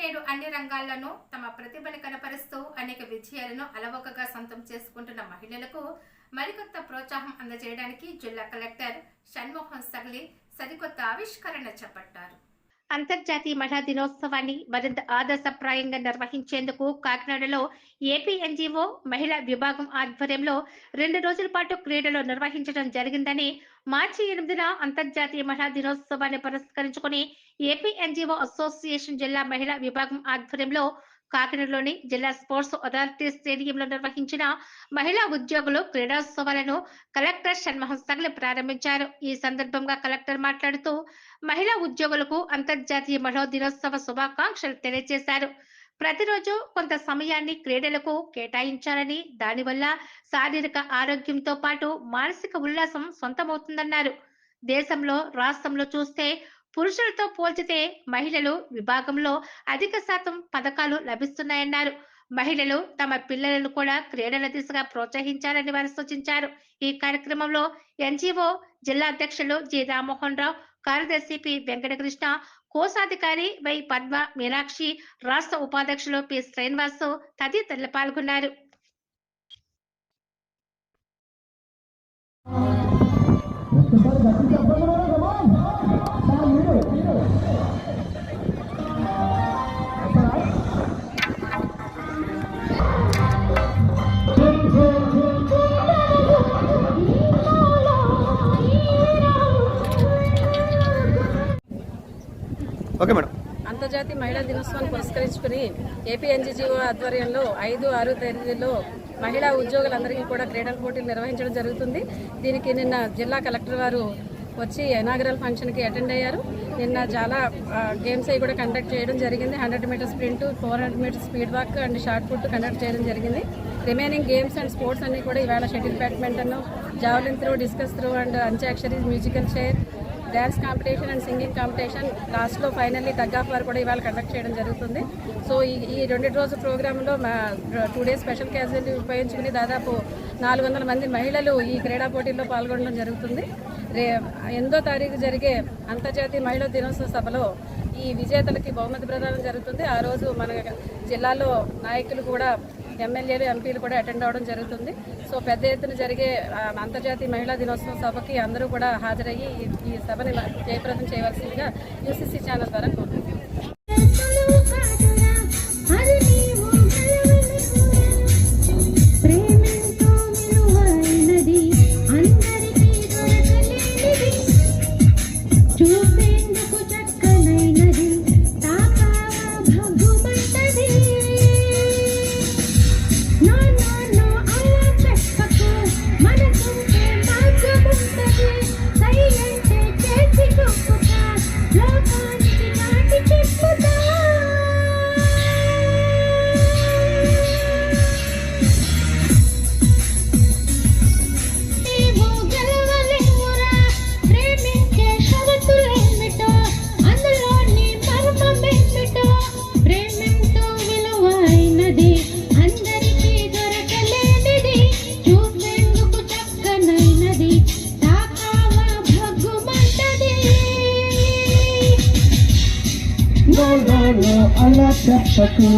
నేడు అన్ని రంగాల్లోనూ తమ ప్రతిభను కనపరుస్తూ అనేక విజయాలను అలవకగా సొంతం చేసుకుంటున్న మహిళలకు మరికొత్త ప్రోత్సాహం అందజేయడానికి జిల్లా కలెక్టర్ షణ్మోహన్ సగలి సరికొత్త ఆవిష్కరణ చేపట్టారు. అంతర్జాతీయ మహిళా దినోత్సవాన్ని మరింత ఆదర్శప్రాయంగా నిర్వహించేందుకు కాకినాడలో ఏపీ ఎన్జీఓ మహిళా విభాగం ఆధ్వర్యంలో రెండు రోజుల పాటు క్రీడలు నిర్వహించడం జరిగిందని మార్చి ఎనిమిదిన అంతర్జాతీయ మహిళా దినోత్సవాన్ని పురస్కరించుకుని ఏపీ ఎన్జీఓ అసోసియేషన్ జిల్లా మహిళా విభాగం ఆధ్వర్యంలో కాకినాడలోని జిల్లా స్పోర్ట్స్ అథారిటీ స్టేడియంలో నిర్వహించిన మహిళా ఉద్యోగులు క్రీడోత్సవాలను కలెక్టర్ షణ్మోహన్ సగలి ప్రారంభించారు. ఈ సందర్భంగా కలెక్టర్ మాట్లాడుతూ మహిళా ఉద్యోగులకు అంతర్జాతీయ మహిళా దినోత్సవ శుభాకాంక్షలు తెలియజేశారు. ప్రతిరోజు కొంత సమయాన్ని క్రీడలకు కేటాయించాలని దానివల్ల శారీరక ఆరోగ్యంతో పాటు మానసిక ఉల్లాసం సొంతమవుతుందన్నారు. దేశంలో రాష్ట్రంలో చూస్తే పురుషులతో పోల్చితే మహిళలు విభాగంలో అధిక శాతం పథకాలు లభిస్తున్నాయన్నారు. మహిళలు తమ పిల్లలను కూడా క్రీడల దిశగా ప్రోత్సహించాలని వారు సూచించారు. ఈ కార్యక్రమంలో ఎన్జిఓ జిల్లా అధ్యక్షులు జి రామ్మోహన్ రావు కార్యదర్శి పి వెంకటకృష్ణ కోశాధికారి వై పద్మ మీనాక్షి రాష్ట్ర ఉపాధ్యక్షులు పి శ్రీనివాస్ తదితరులు పాల్గొన్నారు. Okay madam. అంతర్జాతీయ మహిళా దినోత్సవాన్ని పురస్కరించుకుని ఏపీ ఎన్జీజీఓ ఆధ్వర్యంలో ఐదు ఆరు తేదీలో మహిళా ఉద్యోగులందరికీ కూడా క్రీడల పోటీలు నిర్వహించడం జరుగుతుంది. దీనికి నిన్న జిల్లా కలెక్టర్ వారు వచ్చి ఎనాగరల్ ఫంక్షన్కి అటెండ్ అయ్యారు. నిన్న చాలా గేమ్స్ అవి కూడా కండక్ట్ చేయడం జరిగింది. Hundred metre sprint four hundred metre speed walk and shot put conduct చేయడం జరిగింది. రిమైనింగ్ గేమ్స్ అండ్ స్పోర్ట్స్ అన్ని కూడా ఈవేళ shuttle badminton javelin throw discus throw and antakshari musical chair dance competition and singing competition లాస్ట్లో finally tug వారు war కూడా ఇవాళ conduct చేయడం జరుగుతుంది. సో ఈ ఈ రెండు రోజు ప్రోగ్రాంలో మా టూ డేస్ స్పెషల్ క్యాజువల్ ఉపయోగించుకుని దాదాపు నాలుగు వందల మంది మహిళలు ఈ క్రీడా పోటీల్లో పాల్గొనడం జరుగుతుంది. రే ఎనిమిదో తారీఖు జరిగే అంతర్జాతీయ మహిళా దినోత్సవ సభలో ఈ విజేతలకి బహుమతి ప్రదానం జరుగుతుంది. ఆ రోజు మన జిల్లాలో నాయకులు కూడా ఎమ్మెల్యేలు ఎంపీలు కూడా అటెండ్ అవ్వడం జరుగుతుంది. సో పెద్ద ఎత్తున జరిగే అంతర్జాతీయ మహిళా దినోత్సవం సభకి అందరూ కూడా హాజరయ్యి ఈ- సభని జయప్రదం చేయవలసిందిగా యూసీసీ ఛానల్ ద్వారా కోరుతుంది చెప్పకు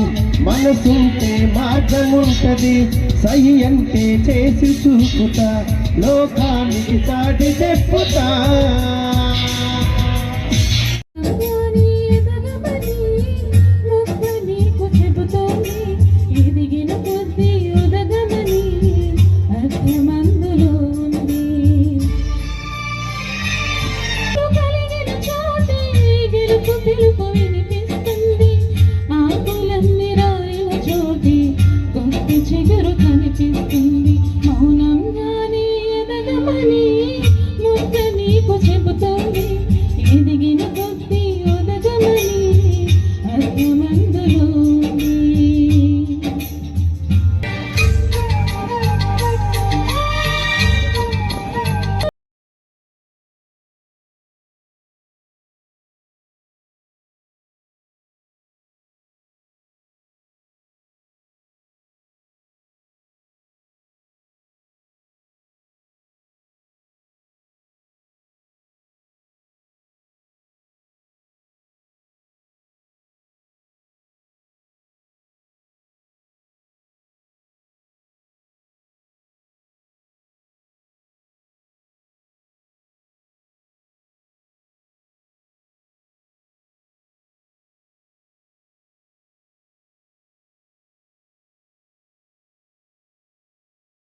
మనసుంటే మార్గముంటది. సై అంటే చేసి చూపుతా. లోకానికి చాటి చెప్పుతా.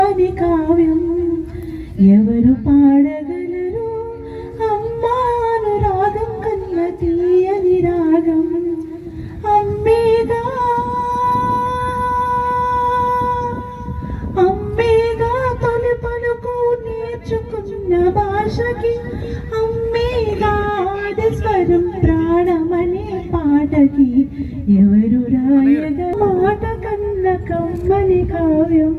కమ్మని కావ్యం ఎవరు పాడగలరు? అమ్మాను రాగం కన్న తీయని రాగం అమ్మేగా అమ్మేగా తొలి పలుకు నేర్చుకున్న భాషకి అమ్మేగా స్వరం ప్రాణమనే పాటకి ఎవరు రాయగ మాట కన్న కమ్మని కావ్యం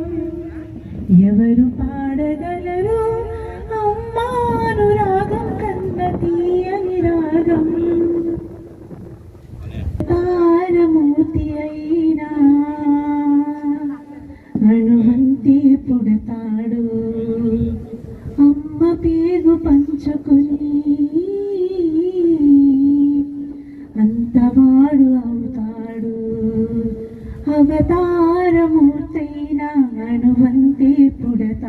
ఎవరు పాడగలరు? అమ్మాను రాగం కన్న తీయని రాగం. తారమూర్తి అయినా అణువంతి పుడతాడు. అమ్మ పేరు పంచుకుని అంతవాడు అవుతాడు. అవతారమూర్తైన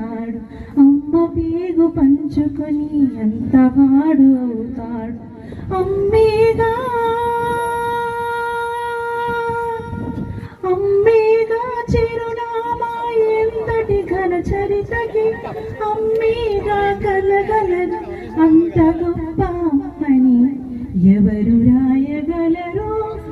పుడతాడు అమ్మ పేగు పంచుకొని అంతవాడు అవుతాడు. అమ్మేగా అమ్మేగా చిరునామా ఎంతటి ఘన చరితకి అమ్మేగా కలగలదు. అంత